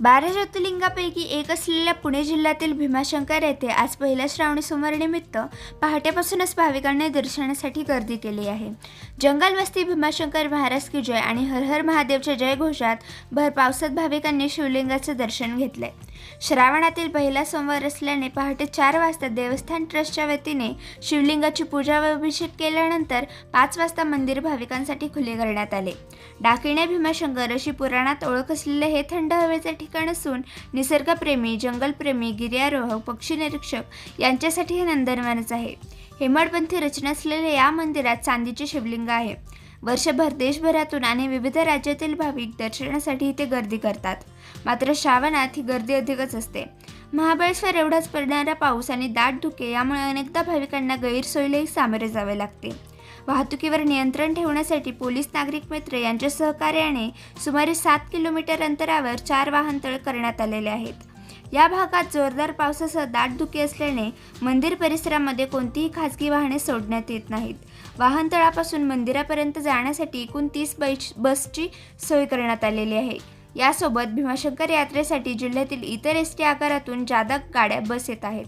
बारा ज्योतिर्लिंगापैकी एक असलेल्या पुणे जिल्ह्यातील भीमाशंकर येथे आज पहिल्या श्रावणी सोमवारनिमित्त पहाटेपासूनच भाविकांनी दर्शनासाठी गर्दी केली आहे. जंगल वस्ती भीमाशंकर महाराज की जय आणि हर हर महादेवच्या जय घोषात भर पावसात भाविकांनी शिवलिंगाचं दर्शन घेतलंय. श्रावणातील पहिला सोमवार असल्याने पहाटे चार वाजता देवस्थान ट्रस्टच्या वतीने शिवलिंगाची पूजा व अभिषेक केल्यानंतर पाच वाजता मंदिर भाविकांसाठी खुले करण्यात आले. डाकिणे भीमाशंकर अशी पुराणात ओळख असलेले हे थंड हवेचे ठिकाण असून निसर्गप्रेमी जंगलप्रेमी गिर्यारोहक पक्षी निरीक्षक यांच्यासाठी हे नंदनवनच आहे. हेमाडपंथी रचना असलेल्या या मंदिरात चांदीचे शिवलिंग आहे. वर्षभर देशभरातून आणि विविध राज्यातील भाविक दर्शनासाठी इथे गर्दी करतात. मात्र श्रावणात ही गर्दी अधिकच असते. महाबळेश्वर एवढाच पडणारा पाऊस आणि दाट धुके यामुळे अनेकदा भाविकांना गैरसोयीलाही सामोरे जावे लागते. वाहतुकीवर नियंत्रण ठेवण्यासाठी पोलीस नागरिक मित्र यांच्या सहकार्याने सुमारे सात किलोमीटर अंतरावर चार वाहनतळ करण्यात आलेले आहेत. या भागात जोरदार पावसासह दाट धुके असल्याने मंदिर परिसरामध्ये कोणतीही खाजगी वाहने सोडण्यात येत नाहीत. वाहनतळापासून मंदिरापर्यंत जाण्यासाठी एकूण तीस बैच बसची सोय करण्यात आलेली आहे. यासोबत भीमाशंकर यात्रेसाठी जिल्ह्यातील इतर एस टी आकारातून जादा गाड्या बस येत आहेत.